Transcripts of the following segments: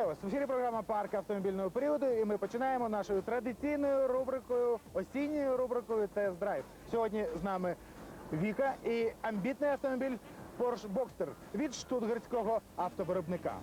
Вітаю вас! В ефірі програма Парк автомобільного періоду. І ми починаємо нашою традиційною рубрикою, осінньою рубрикою Тест-драйв. Сьогодні з нами Віка і амбітний автомобіль Porsche Boxster від штутгартського автовиробника.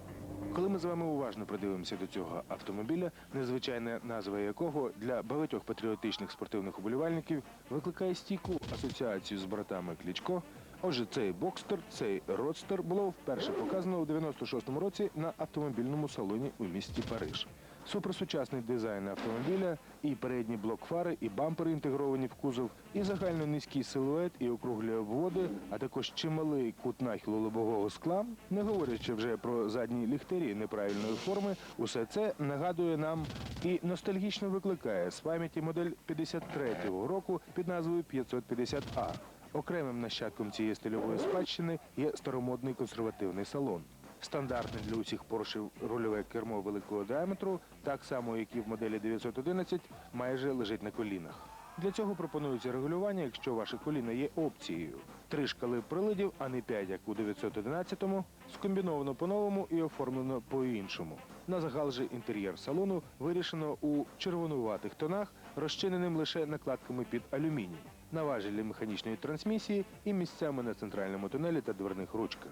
Коли ми з вами уважно придивимося до цього автомобіля, незвичайна назва якого для багатьох патріотичних спортивних уболівальників викликає стійку асоціацію з братами Клічко. Отже, цей бокстер, цей родстер було вперше показано у 96-му році на автомобільному салоні у місті Париж. Суперсучасний дизайн автомобіля, і передній блок фари, і бампери інтегровані в кузов, і загально низький силует, і округлі обводи, а також чималий кут нахилу лобового скла, не говорячи вже про задні ліхтарі неправильної форми, усе це нагадує нам і ностальгічно викликає з пам'яті модель 53-го року під назвою 550А. Окремим нащадком цієї стильової спадщини є старомодний консервативний салон. Стандартне для усіх Поршів рульове кермо великого діаметру, так само як і в моделі 911, майже лежить на колінах. Для цього пропонується регулювання, якщо ваше коліно є опцією. Три шкали приладів, а не п'ять, як у 911-му, скомбіновано по-новому і оформлено по-іншому. На загал же інтер'єр салону вирішено у червонуватих тонах, розчиненим лише накладками під алюміній, на важелі механічної трансмісії і місцями на центральному тунелі та дверних ручках.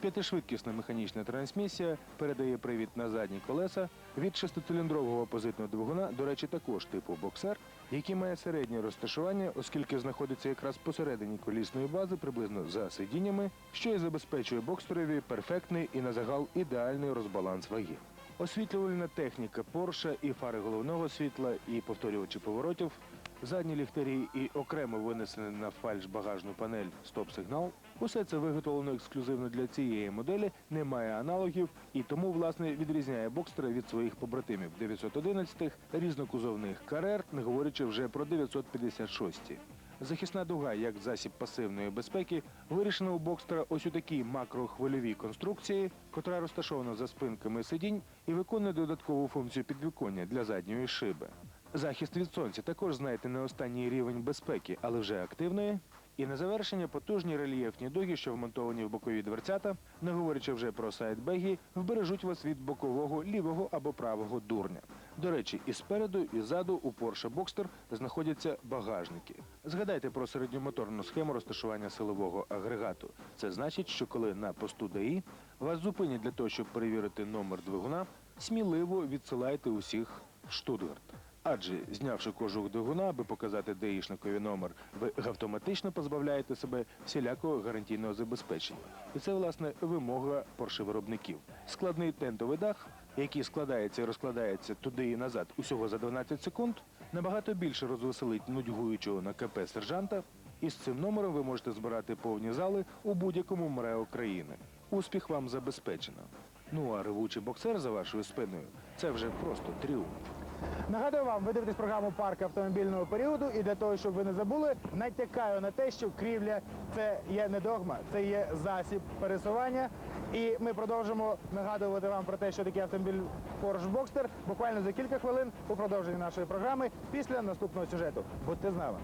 П'ятишвидкісна механічна трансмісія передає привід на задні колеса від шестициліндрового опозитного двигуна, до речі, також типу боксер, який має середнє розташування, оскільки знаходиться якраз посередині колісної бази, приблизно за сидіннями, що і забезпечує бокстерові перфектний і на загал ідеальний розбаланс ваги. Освітлювальна техніка Porsche і фари головного світла, і повторювачі поворотів, задні ліхтарі і окремо винесений на фальш багажну панель стоп-сигнал. Усе це виготовлено ексклюзивно для цієї моделі, не має аналогів і тому, власне, відрізняє бокстера від своїх побратимів 911-х, різнокузовних карер, не говорячи вже про 956-ті. Захисна дуга, як засіб пасивної безпеки, вирішена у бокстера ось у такій макрохвильовій конструкції, котра розташована за спинками сидінь і виконує додаткову функцію підвіконня для задньої шиби. Захист від сонця також, знаєте, не останній рівень безпеки, але вже активної. І на завершення потужні рельєфні дуги, що вмонтовані в бокові дверцята, не говорячи вже про сайдбеги, вбережуть вас від бокового лівого або правого дурня. До речі, і спереду, і ззаду у Porsche Boxster знаходяться багажники. Згадайте про середньомоторну схему розташування силового агрегату. Це значить, що коли на посту ДАІ вас зупинять для того, щоб перевірити номер двигуна, сміливо відсилайте усіх в Штутгарт. Адже, знявши кожух двигуна, аби показати даїшникові номер, ви автоматично позбавляєте себе всілякого гарантійного забезпечення. І це, власне, вимога поршевиробників. Складний тентовий дах, який складається і розкладається туди і назад усього за 12 секунд, набагато більше розвеселить нудьгуючого на КП сержанта. І з цим номером ви можете збирати повні зали у будь-якому МРЕО країни. Успіх вам забезпечено. Ну а ревучий боксер за вашою спиною це вже просто тріумф. Нагадую вам, ви дивитесь програму Парк автомобільного періоду, і для того, щоб ви не забули, натякаю на те, що крівля це є не догма, це є засіб пересування. І ми продовжимо нагадувати вам про те, що таке автомобіль Porsche Boxster буквально за кілька хвилин у продовженні нашої програми після наступного сюжету. Будьте з нами.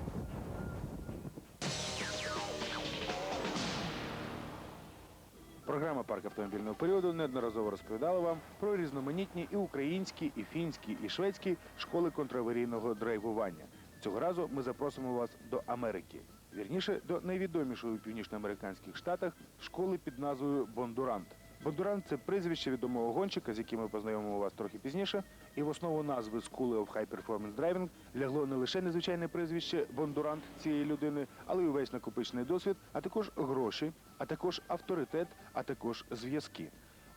Програма Парк автомобільного періоду неодноразово розповідала вам про різноманітні і українські, і фінські, і шведські школи контраварійного драйвування. Цього разу ми запросимо вас до Америки. Вірніше, до найвідомішої у північноамериканських штатах школи під назвою Бондурант. Бондурант це прізвище відомого гонщика, з яким ми познайомимо вас трохи пізніше. І в основу назви School of High Performance Driving лягло не лише незвичайне прізвище Бондурант цієї людини, але й увесь накопичений досвід, а також гроші, а також авторитет, а також зв'язки.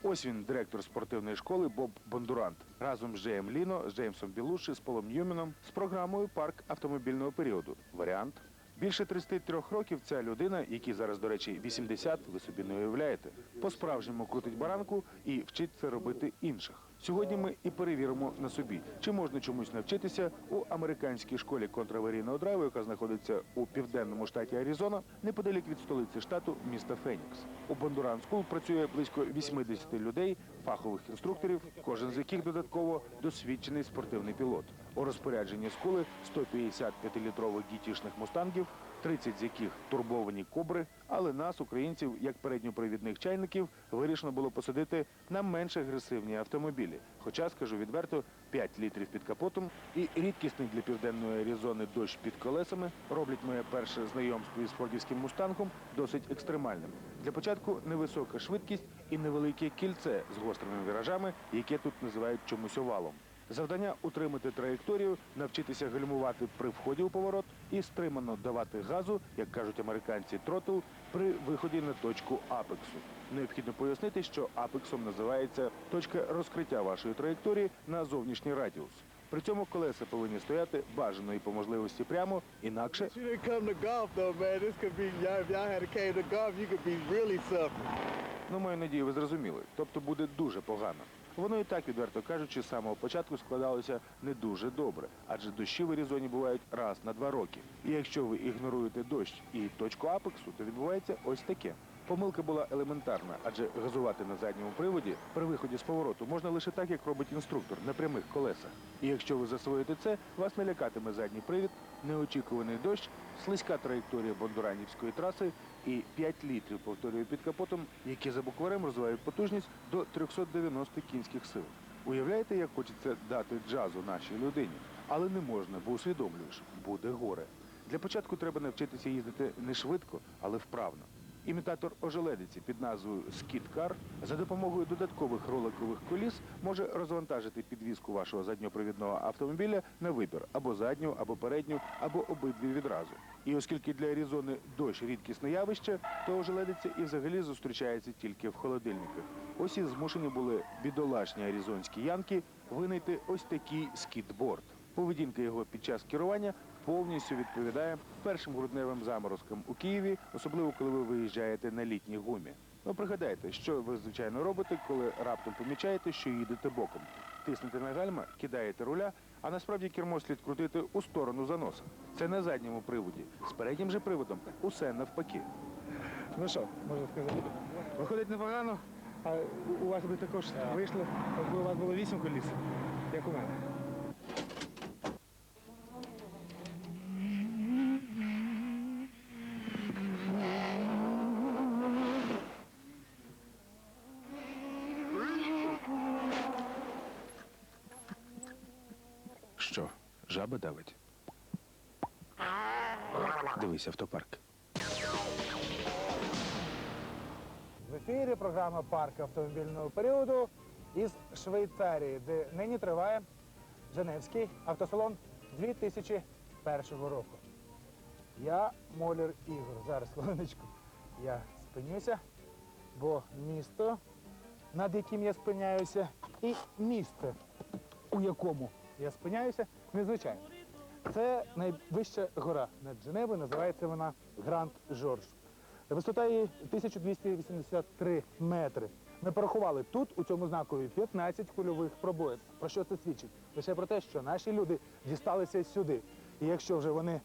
Ось він, директор спортивної школи Боб Бондурант, разом з Джеєм Ліно, з Джеймсом Білуші, з Полом Ньюменом, з програмою Парк автомобільного періоду. Варіант. Більше 33 років ця людина, якій зараз, до речі, 80, ви собі не уявляєте, по-справжньому крутить баранку і вчить це робити інших. Сьогодні ми і перевіримо на собі, чи можна чомусь навчитися у американській школі контраварійного драйву, яка знаходиться у південному штаті Аризона, неподалік від столиці штату міста Фенікс. У Бондуран Скул працює близько 80 людей, фахових інструкторів, кожен з яких додатково досвідчений спортивний пілот. У розпорядженні скули 150 п'ятилітрових дітішних мустангів, 30 з яких турбовані кобри, але нас, українців, як передньопривідних чайників, вирішено було посадити на менш агресивні автомобілі. Хоча, скажу відверто, 5 літрів під капотом і рідкісний для південної Аризони дощ під колесами роблять моє перше знайомство із фордівським мустангом досить екстремальним. Для початку невисока швидкість і невелике кільце з гострими віражами, яке тут називають чомусь овалом. Завдання утримати траєкторію, навчитися гальмувати при вході у поворот і стримано давати газу, як кажуть американці, тротл при виході на точку апексу. Необхідно пояснити, що апексом називається точка розкриття вашої траєкторії на зовнішній радіус. При цьому колеса повинні стояти бажано і по можливості прямо, інакше. Ну, маю надію, ви зрозуміли. Тобто буде дуже погано. Воно і так, відверто кажучи, з самого початку складалося не дуже добре, адже дощі в Аризоні бувають раз на два роки. І якщо ви ігноруєте дощ і точку апексу, то відбувається ось таке. Помилка була елементарна, адже газувати на задньому приводі при виході з повороту можна лише так, як робить інструктор на прямих колесах. І якщо ви засвоїте це, вас не лякатиме задній привід, неочікуваний дощ, слизька траєкторія бондуранівської траси і 5 літрів, повторюю, під капотом, які за букварем розвивають потужність до 390 кінських сил. Уявляєте, як хочеться дати джазу нашій людині? Але не можна, бо усвідомлюєш, буде горе. Для початку треба навчитися їздити не швидко, але вправно. Імітатор ожеледиці під назвою Car за допомогою додаткових роликових коліс може розвантажити підвізку вашого задньопривідного автомобіля на вибір або задню, або передню, або обидві відразу. І оскільки для Аризони дощ рідкісне явище, то ожеледиця і взагалі зустрічається тільки в холодильниках. Ось і змушені були бідолашні аризонські янки винайти ось такий скітборд. Поведінка його під час керування повністю відповідає першим грудневим заморозкам у Києві, особливо коли ви виїжджаєте на літній гумі. Ну, пригадайте, що ви звичайно робите, коли раптом помічаєте, що їдете боком. Тиснете на гальма, кидаєте руля, а насправді кермо слід крутити у сторону заноса. Це на задньому приводі. З переднім же приводом усе навпаки. Ну що, можна сказати? Виходить непогано, а у- вас би також вийшло, якби у вас було вісім коліс, як у мене. Дивись автопарк. В ефірі програма Парк автомобільного періоду із Швейцарії, де нині триває Женевський автосалон 2001 року. Я Молір Ігор. Зараз хвилиночку. Я спинюся, бо місто, над яким я спиняюся, і місце, у якому я спиняюся, незвичайне. Це найвища гора над Женевою, називається вона Гранд Жорж. Висота її 1283 метри. Ми порахували тут, у цьому знакові, 15 кульових пробоїн. Про що це свідчить? Лише про те, що наші люди дісталися сюди. І якщо вже вони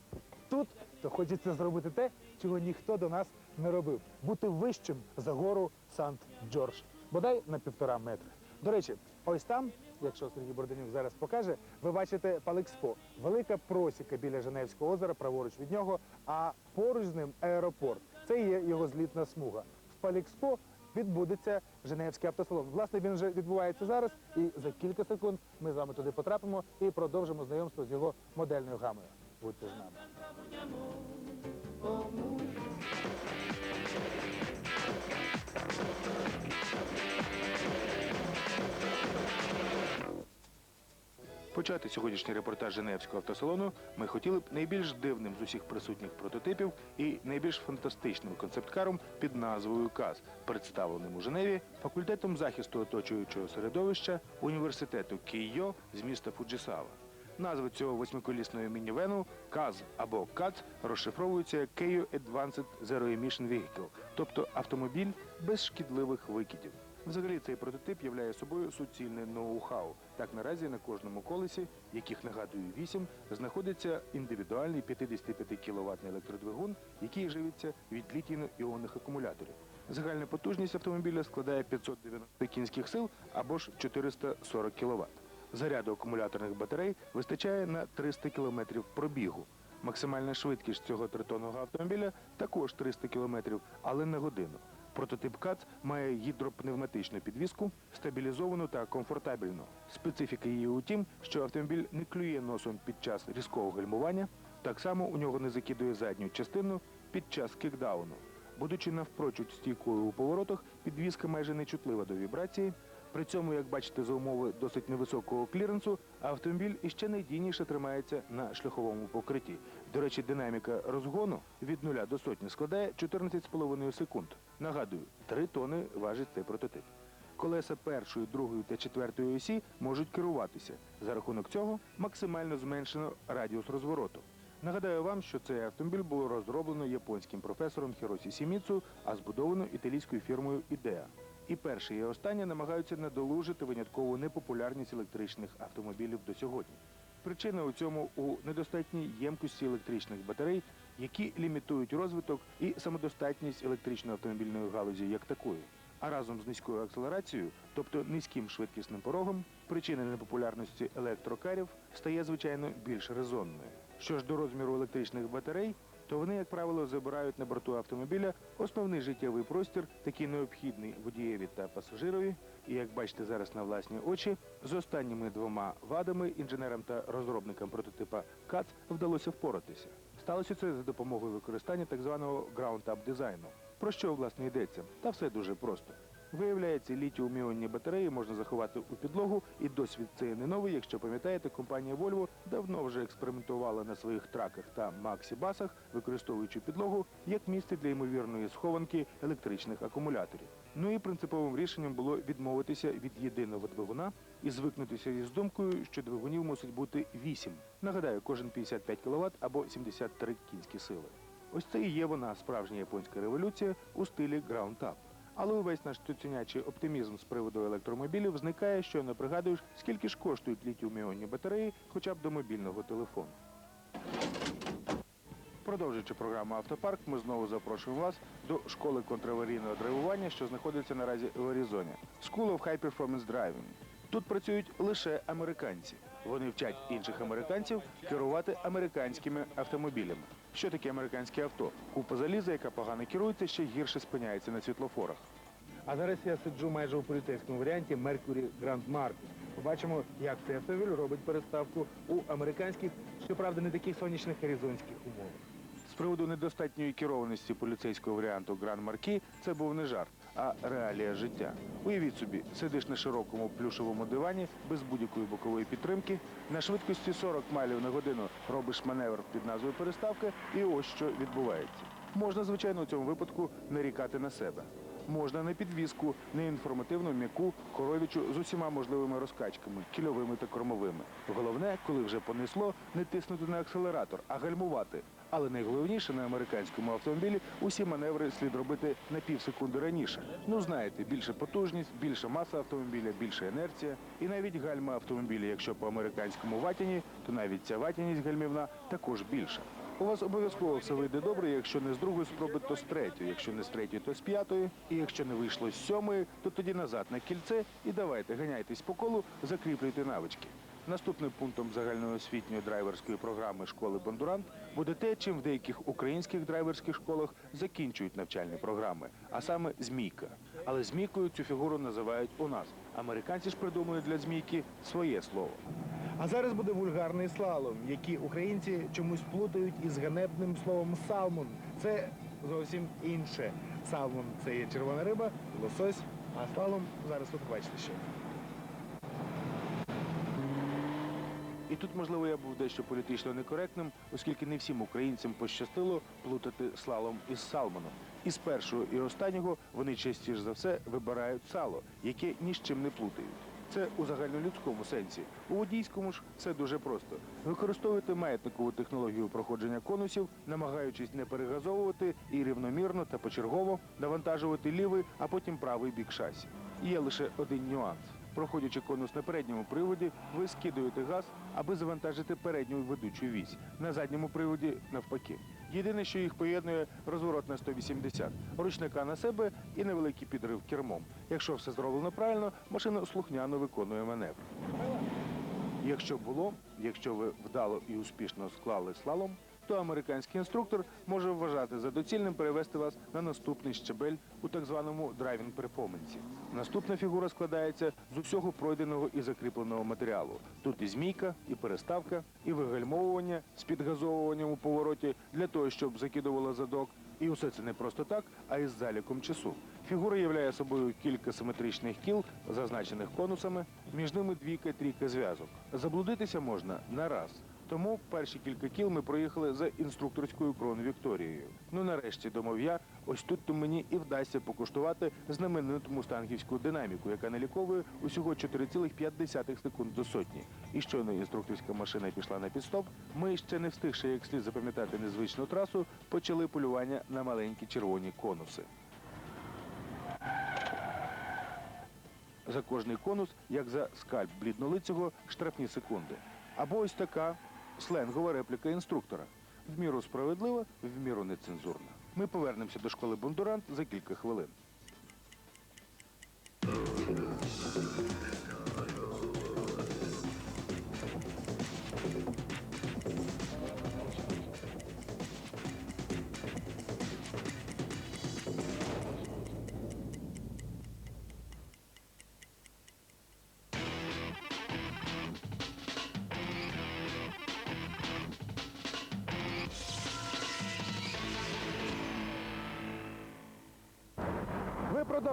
тут, то хочеться зробити те, чого ніхто до нас не робив. Бути вищим за гору Сант-Джордж. Бодай на півтора метри. До речі, ось там, якщо Сергій Борденюк зараз покаже, ви бачите Палекспо. Велика просіка біля Женевського озера, праворуч від нього, а поруч з ним аеропорт. Це є його злітна смуга. В Палекспо відбудеться Женевський автосалон. Власне, він вже відбувається зараз, і за кілька секунд ми з вами туди потрапимо і продовжимо знайомство з його модельною гамою. Будьте з нами. Почати сьогоднішній репортаж Женевського автосалону ми хотіли б найбільш дивним з усіх присутніх прототипів і найбільш фантастичним концепткаром під назвою КАЗ, представленим у Женеві факультетом захисту оточуючого середовища університету Кейо з міста Фуджісава. Назва цього восьмиколісного мінівену КАЗ або КАЦ розшифровується як Keio Advanced Zero Emission Vehicle, тобто автомобіль без шкідливих викидів. Взагалі цей прототип являє собою суцільне ноу-хау. Так наразі на кожному колесі, яких нагадую вісім, знаходиться індивідуальний 55 кВт електродвигун, який живиться від літійно-іонних акумуляторів. Загальна потужність автомобіля складає 590 кінських сил або ж 440 кВт. Заряду акумуляторних батарей вистачає на 300 км пробігу. Максимальна швидкість цього тритонного автомобіля також 300 км, але на годину. Прототип КАЦ має гідропневматичну підвіску, стабілізовану та комфортабельну. Специфіка її у тім, що автомобіль не клює носом під час різкого гальмування, так само у нього не закидує задню частину під час кікдауну. Будучи навпрочуд стійкою у поворотах, підвізка майже нечутлива до вібрації. При цьому, як бачите, за умови досить невисокого кліренсу, автомобіль іще надійніше тримається на шляховому покритті. До речі, динаміка розгону від 0 до сотні складає 14,5 секунд. Нагадую, 3 тони важить цей прототип. Колеса першої, другої та четвертої осі можуть керуватися. За рахунок цього максимально зменшено радіус розвороту. Нагадаю вам, що цей автомобіль було розроблено японським професором Хіросі Сіміцу, а збудовано італійською фірмою Ідеа. І перше і останнє намагаються надолужити виняткову непопулярність електричних автомобілів до сьогодні. Причина у цьому у недостатній ємкості електричних батарей, які лімітують розвиток і самодостатність електричної автомобільної галузі як такої. А разом з низькою акселерацією, тобто низьким швидкісним порогом, причина непопулярності електрокарів стає звичайно більш резонною. Що ж до розміру електричних батарей, то вони, як правило, забирають на борту автомобіля основний життєвий простір, такий необхідний водієві та пасажирові. І як бачите зараз на власні очі, з останніми двома вадами інженерам та розробникам прототипа КАЦ вдалося впоратися. Сталося це за допомогою використання так званого ground-up дизайну. Про що власне йдеться? Та все дуже просто. Виявляється, літіум-іонні батареї можна заховати у підлогу, і досвід цей не новий. Якщо пам'ятаєте, компанія Volvo давно вже експериментувала на своїх траках та максі-басах, використовуючи підлогу як місце для ймовірної схованки електричних акумуляторів. Ну і принциповим рішенням було відмовитися від єдиного двигуна і звикнутися із думкою, що двигунів мусить бути 8. Нагадаю, кожен 55 кВт або 73 кінські сили. Ось це і є вона справжня японська революція у стилі Up. Але увесь наш цуценячий оптимізм з приводу електромобілів зникає, що не пригадуєш, скільки ж коштують літіум-іонні батареї, хоча б до мобільного телефону. Продовжуючи програму Автопарк, ми знову запрошуємо вас до школи контраварійного драйвування, що знаходиться наразі в Аризоні. School of High Performance Driving. Тут працюють лише американці. Вони вчать інших американців керувати американськими автомобілями. Що таке американське авто? Купа заліза, яка погано керується, ще гірше спиняється на світлофорах. А зараз я сиджу майже у поліцейському варіанті Mercury Grand Mark. Побачимо, як цей автомобіль робить переставку у американських, щоправда, не таких сонячних аризонських умовах. З приводу недостатньої керованості поліцейського варіанту Гран Маркі це був не жарт, а реалія життя. Уявіть собі, сидиш на широкому плюшевому дивані без будь-якої бокової підтримки, на швидкості 40 майлів на годину робиш маневр під назвою переставка, і ось що відбувається. Можна, звичайно, у цьому випадку нарікати на себе. Можна на підвіску, неінформативну, м'яку, коровічу з усіма можливими розкачками, кільовими та кормовими. Головне, коли вже понесло, не тиснути на акселератор, а гальмувати. Але найголовніше на американському автомобілі усі маневри слід робити на пів секунди раніше. Ну знаєте, більше потужність, більша маса автомобіля, більша інерція. І навіть гальма автомобіля, якщо по американському ватяні, то навіть ця ватяність гальмівна також більша. У вас обов'язково все вийде добре, якщо не з другої спроби, то з третьої. Якщо не з третьої, то з п'ятої. І якщо не вийшло з сьомої, то тоді назад на кільце і давайте ганяйтесь по колу, закріплюйте навички. Наступним пунктом загальноосвітньої драйверської програми школи Бондурант буде те, чим в деяких українських драйверських школах закінчують навчальні програми, а саме змійка. Але змійкою цю фігуру називають у нас. Американці ж придумали для змійки своє слово. А зараз буде вульгарний слалом, який українці чомусь плутають із ганебним словом салмон. Це зовсім інше. Салмон це є червона риба, лосось, а слалом зараз ви побачите що. І тут, можливо, я був дещо політично некоректним, оскільки не всім українцям пощастило плутати слалом із салмоном. І з першого і останнього вони частіше за все вибирають сало, яке ні з чим не плутають. Це у загальнолюдському сенсі. У водійському ж все дуже просто. Використовуйте маятникову технологію проходження конусів, намагаючись не перегазовувати і рівномірно та почергово навантажувати лівий, а потім правий бік шасі. Є лише один нюанс. Проходячи конус на передньому приводі, ви скидуєте газ, аби завантажити передню ведучу вісь. На задньому приводі навпаки. Єдине, що їх поєднує розворот на 180, ручника на себе і невеликий підрив кермом. Якщо все зроблено правильно, машина слухняно виконує маневр. Якщо було, якщо ви вдало і успішно склали слалом, то американський інструктор може вважати за доцільним перевести вас на наступний щебель у так званому драйвінг перформансі. Наступна фігура складається з усього пройденого і закріпленого матеріалу. Тут і змійка, і переставка, і вигальмовування з підгазовуванням у повороті для того, щоб закидувало задок. І усе це не просто так, а із заліком часу. Фігура являє собою кілька симетричних кіл, зазначених конусами, між ними двійка-трійка зв'язок. Заблудитися можна на раз. Тому перші кілька кіл ми проїхали за інструкторською крон Вікторією. Ну нарешті думав я, ось тут то мені і вдасться покуштувати знамениту мустангівську динаміку, яка наліковує усього 4,5 секунд до сотні. І щойно інструкторська машина пішла на підстоп, ми ще не встигши як слід запам'ятати незвичну трасу, почали полювання на маленькі червоні конуси. За кожний конус, як за скальп бліднолицього, штрафні секунди. Або ось така сленгова репліка інструктора. В міру справедлива, в міру нецензурна. Ми повернемося до школи Бондурант за кілька хвилин.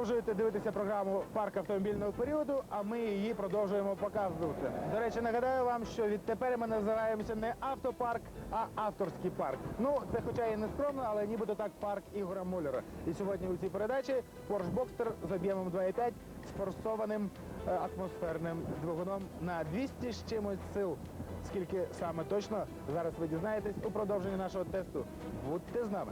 Продовжуєте дивитися програму Парк автомобільного періоду, а ми її продовжуємо показувати. До речі, нагадаю вам, що відтепер ми називаємося не автопарк, а авторський парк. Ну, це хоча і не скромно, але нібито так парк Ігора Муллера. І сьогодні у цій передачі Porsche Boxster з об'ємом 2,5 з форсованим е, атмосферним двигуном на 200 з чимось сил. Скільки саме точно зараз ви дізнаєтесь у продовженні нашого тесту. Будьте з нами.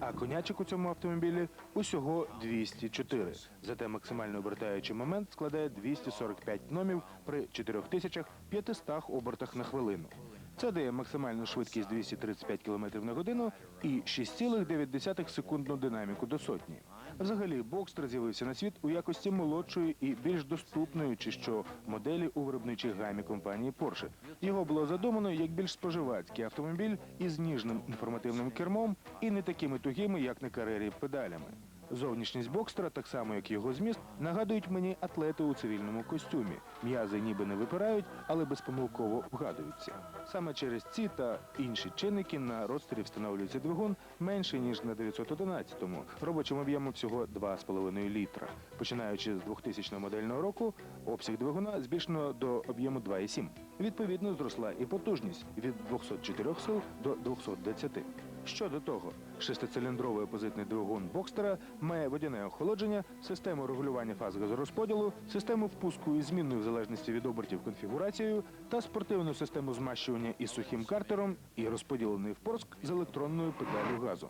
А конячок у цьому автомобілі усього 204. Зате максимально обертаючий момент складає 245 номів при 4500 обертах на хвилину. Це дає максимальну швидкість 235 км на годину і 6,9 секундну динаміку до сотні. Взагалі, Бокстер з'явився на світ у якості молодшої і більш доступної чи що моделі у виробничій гамі компанії Porsche. Його було задумано як більш споживацький автомобіль із ніжним інформативним кермом і не такими тугими, як на карері педалями. Зовнішність бокстера, так само як його зміст, нагадують мені атлети у цивільному костюмі. М'язи ніби не випирають, але безпомилково вгадуються. Саме через ці та інші чинники на родстері встановлюється двигун менший ніж на 911-му, робочим об'ємом всього 2,5 літра. Починаючи з 2000 модельного року, обсяг двигуна збільшено до об'єму 2,7. Відповідно, зросла і потужність від 204 сил до 220. Щодо того, шестициліндровий опозитний двигун Бокстера має водяне охолодження, систему регулювання фаз газорозподілу, систему впуску із змінною в залежності від обертів конфігурацією та спортивну систему змащування із сухим картером і розподілений впорск з електронною педалю газу.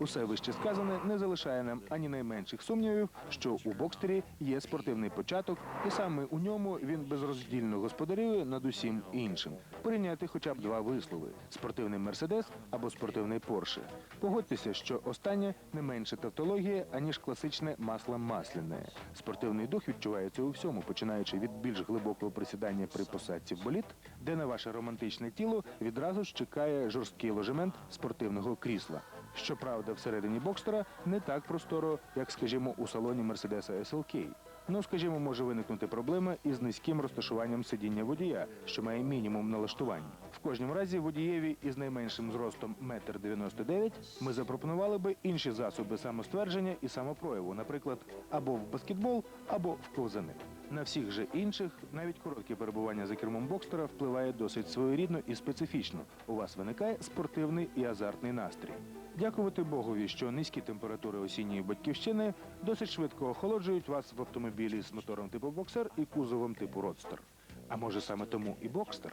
Усе вище сказане не залишає нам ані найменших сумнівів, що у бокстері є спортивний початок, і саме у ньому він безроздільно господарює над усім іншим. Порівняти хоча б два вислови: спортивний мерседес або спортивний Порше. Погодьтеся, що останнє не менше тавтологія, аніж класичне масло масляне. Спортивний дух відчувається у всьому, починаючи від більш глибокого присідання при посадці в боліт, де на ваше романтичне тіло відразу ж чекає жорсткий ложемент спортивного крісла. Щоправда, всередині бокстера не так просторо, як, скажімо, у салоні Мерседеса SLK. Ну, скажімо, може виникнути проблема із низьким розташуванням сидіння водія, що має мінімум налаштувань. В кожному разі водієві із найменшим зростом 1,99 м ми запропонували би інші засоби самоствердження і самопрояву, наприклад, або в баскетбол, або в ковзани. На всіх же інших навіть коротке перебування за кермом бокстера впливає досить своєрідно і специфічно. У вас виникає спортивний і азартний настрій. Дякувати Богові, що низькі температури осінньої батьківщини досить швидко охолоджують вас в автомобілі з мотором типу боксер і кузовом типу родстер. А може саме тому і бокстер?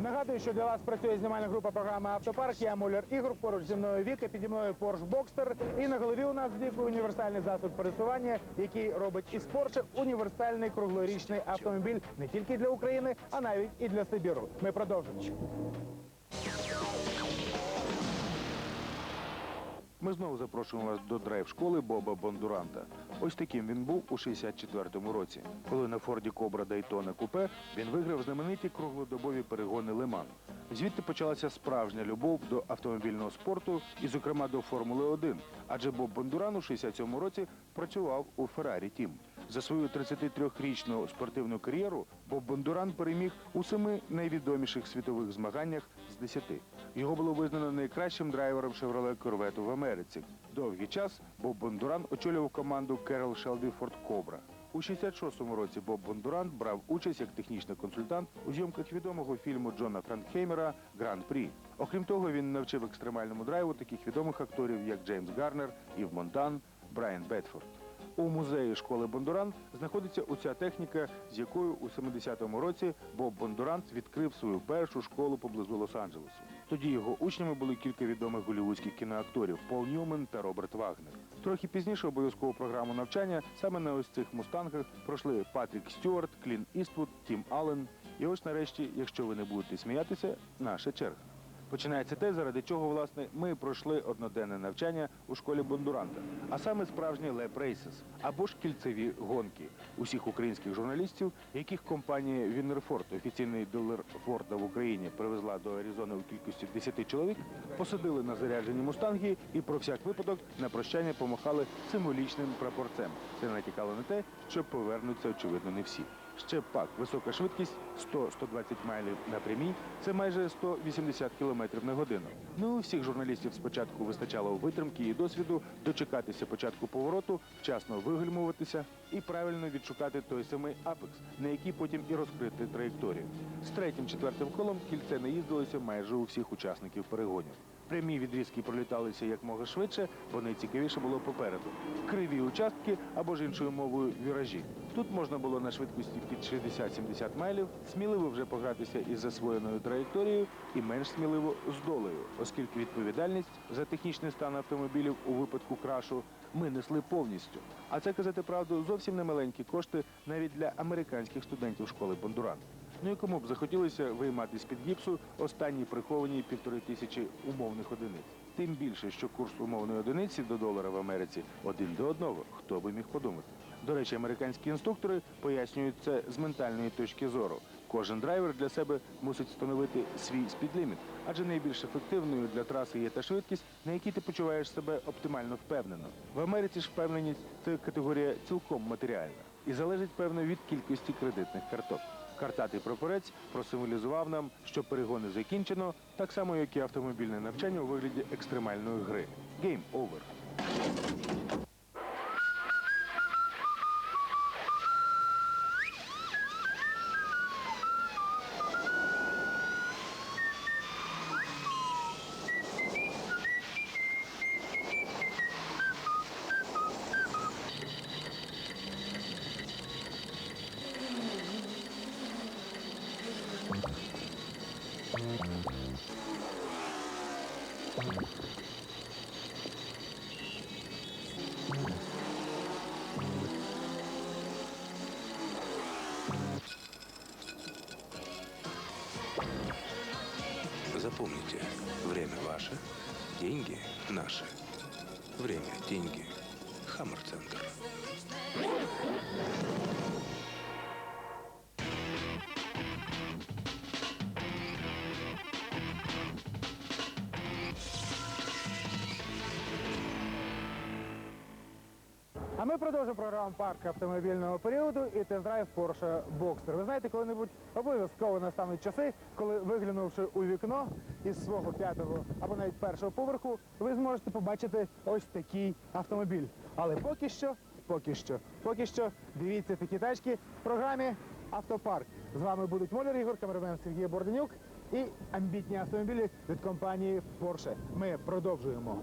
Нагадую, що для вас працює знімальна група програми Автопарк. Я Муляр Ігор. Поруч зі мною Віка, піді мною Porsche Boxster. І на голові у нас з Вікою універсальний засіб пересування, який робить із Porsche універсальний круглорічний автомобіль не тільки для України, а навіть і для Сибіру. Ми продовжимо. Ми знову запрошуємо вас до драйв-школи Боба Бондуранта. Ось таким він був у 64-му році, коли на Форді Кобра Дайтона Купе він виграв знамениті круглодобові перегони Леман. Звідти почалася справжня любов до автомобільного спорту і, зокрема, до Формули 1. Адже Боб Бондуран у 67-му році працював у Феррарі Тім. За свою 33-річну спортивну кар'єру Боб Бондуран переміг у семи найвідоміших світових змаганнях з 10. Його було визнано найкращим драйвером Chevrolet Corvette в Америці. Довгий час Боб Бондуран очолював команду Керол Шелбі Форд Кобра. У 66-му році Боб Бондуран брав участь як технічний консультант у зйомках відомого фільму Джона Франкхеймера Гран-прі. Окрім того, він навчив екстремальному драйву таких відомих акторів, як Джеймс Гарнер, Ів Монтан, Брайан Бетфорд. У музеї школи Бондуран знаходиться оця техніка, з якою у 70-му році Боб Бондурант відкрив свою першу школу поблизу Лос-Анджелесу. Тоді його учнями були кілька відомих голівудських кіноакторів Пол Ньюмен та Роберт Вагнер. Трохи пізніше обов'язкову програму навчання саме на ось цих мустангах пройшли Патрік Стюарт, Клін Іствуд, Тім Аллен. І ось нарешті, якщо ви не будете сміятися, наша черга. Починається те, заради чого власне ми пройшли одноденне навчання у школі Бондуранта, а саме справжні леп рейсес або ж кільцеві гонки усіх українських журналістів, яких компанія Віннерфорд, офіційний дилер Форда в Україні, привезла до Аризони у кількості 10 чоловік, посадили на заряджені мустанги і про всяк випадок на прощання помахали символічним прапорцем. Це натякало на те, що повернуться очевидно не всі. Ще пак висока швидкість 100-120 майлів на прямій це майже 180 км на годину. Ну у всіх журналістів спочатку вистачало витримки і досвіду дочекатися початку повороту, вчасно вигальмуватися і правильно відшукати той самий апекс, на який потім і розкрити траєкторію. З третім четвертим колом кільце не їздилося майже у всіх учасників перегонів. Прямі відрізки проліталися якмога швидше, бо найцікавіше було попереду. Криві участки або ж іншою мовою віражі. Тут можна було на швидкості під 60-70 майлів сміливо вже погратися із засвоєною траєкторією і менш сміливо з долею, оскільки відповідальність за технічний стан автомобілів у випадку крашу ми несли повністю. А це казати правду зовсім немаленькі кошти навіть для американських студентів школи Бондуран. Ну і кому б захотілося виймати з-під гіпсу останні приховані півтори тисячі умовних одиниць. Тим більше, що курс умовної одиниці до долара в Америці один до одного. Хто би міг подумати? До речі, американські інструктори пояснюють це з ментальної точки зору. Кожен драйвер для себе мусить встановити свій спідліміт, адже найбільш ефективною для траси є та швидкість, на якій ти почуваєш себе оптимально впевнено. В Америці ж впевненість це категорія цілком матеріальна і залежить певно від кількості кредитних карток. Картатий прапорець просимволізував нам, що перегони закінчено, так само як і автомобільне навчання у вигляді екстремальної гри. Game over. Запомните, время ваше, деньги наши. Время, деньги. Хаммер-центр. А ми продовжуємо програму парк автомобільного періоду і тест-драйв Porsche Boxster. Ви знаєте, коли-небудь обов'язково настануть часи, коли виглянувши у вікно із свого п'ятого або навіть першого поверху, ви зможете побачити ось такий автомобіль. Але поки що, поки що, поки що дивіться такі тачки в програмі Автопарк. З вами будуть Моляр Ігор, камерамен Сергій Борденюк і амбітні автомобілі від компанії Porsche. Ми продовжуємо.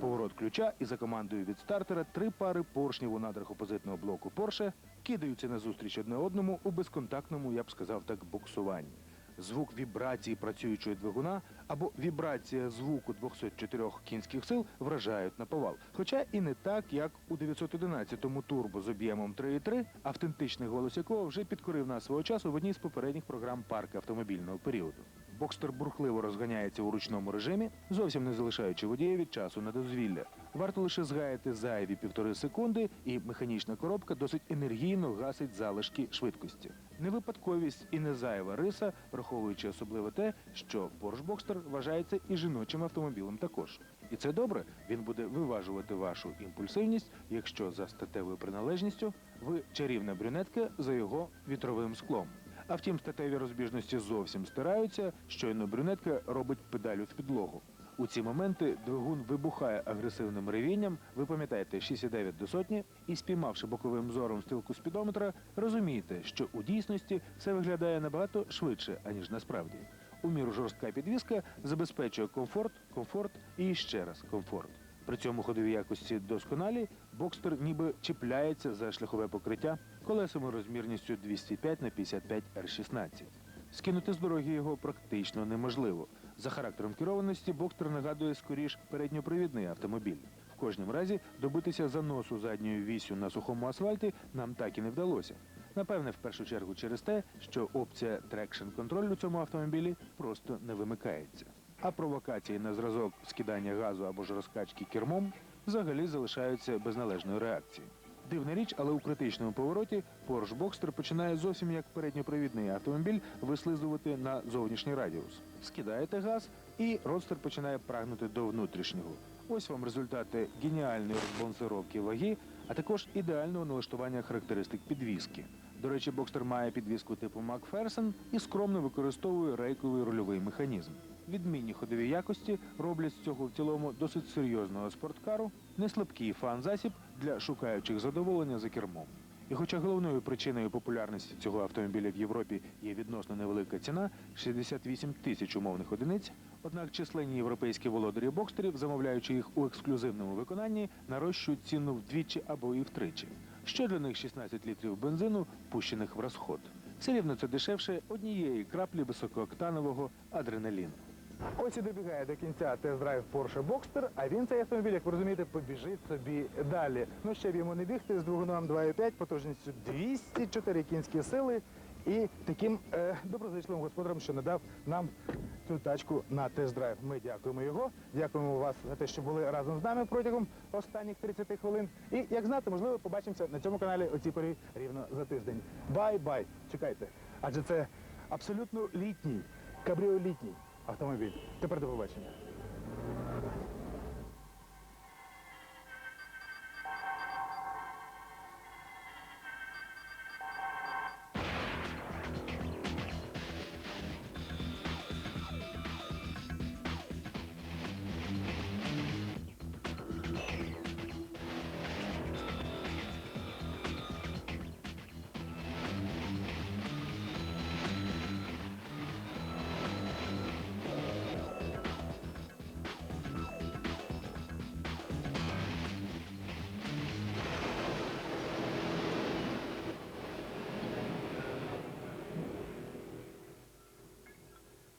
Поворот ключа і за командою від стартера три пари поршнів у надрах опозитного блоку Porsche кидаються назустріч одне одному у безконтактному, я б сказав так, буксуванні. Звук вібрації працюючого двигуна або вібрація звуку 204 кінських сил вражають на повал. Хоча і не так, як у 911-му турбо з об'ємом 3,3, автентичний голос якого вже підкорив нас свого часу в одній з попередніх програм парка автомобільного періоду. Бокстер бурхливо розганяється у ручному режимі, зовсім не залишаючи водієві часу на дозвілля. Варто лише згаяти зайві півтори секунди, і механічна коробка досить енергійно гасить залишки швидкості. Не випадковість і не зайва риса, враховуючи особливо те, що Porsche Boxster вважається і жіночим автомобілем також. І це добре, він буде виважувати вашу імпульсивність, якщо за статевою приналежністю ви чарівна брюнетка за його вітровим склом. А втім, статеві розбіжності зовсім стираються, щойно брюнетка робить педалю в підлогу. У ці моменти двигун вибухає агресивним ревінням. Ви пам'ятаєте 6,9 до сотні, і спіймавши боковим зором стрілку спідометра, розумієте, що у дійсності все виглядає набагато швидше, аніж насправді. У міру жорстка підвіска забезпечує комфорт, комфорт і ще раз комфорт. При цьому ходові якості досконалі, бокстер ніби чіпляється за шляхове покриття колесами розмірністю 205 на 55 R16. Скинути з дороги його практично неможливо. За характером керованості бокстер нагадує скоріш передньопривідний автомобіль. В кожному разі добитися заносу задньою вісю на сухому асфальті нам так і не вдалося. Напевне, в першу чергу через те, що опція трекшн контролю у цьому автомобілі просто не вимикається. А провокації на зразок скидання газу або ж розкачки кермом взагалі залишаються без належної реакції. Дивна річ, але у критичному повороті Porsche Boxster починає зовсім як передньопривідний автомобіль вислизувати на зовнішній радіус. Скидаєте газ, і родстер починає прагнути до внутрішнього. Ось вам результати геніальної розбалансировки ваги, а також ідеального налаштування характеристик підвіски. До речі, Бокстер має підвіску типу Макферсон і скромно використовує рейковий рульовий механізм. Відмінні ходові якості роблять з цього в цілому досить серйозного спорткару, неслабкий фан-засіб для шукаючих задоволення за кермом. І хоча головною причиною популярності цього автомобіля в Європі є відносно невелика ціна 68 тисяч умовних одиниць, однак численні європейські володарі бокстерів, замовляючи їх у ексклюзивному виконанні, нарощують ціну вдвічі або і втричі. Що для них 16 літрів бензину, пущених в розход. Все рівно це дешевше однієї краплі високооктанового адреналіну. Ось і добігає до кінця тест-драйв Porsche Boxster, а він цей автомобіль, як ви розумієте, побіжить собі далі. Ну, ще б йому не бігти з двигуном 2,5, потужністю 204 кінські сили і таким е, доброзичливим господарем, що надав нам цю тачку на тест-драйв. Ми дякуємо його, дякуємо вас за те, що були разом з нами протягом останніх 30 хвилин. І як знати, можливо, побачимося на цьому каналі о цій порі рівно за тиждень. Бай-бай! Чекайте, адже це абсолютно літній, кабріолітній автомобіль. Тепер до побачення.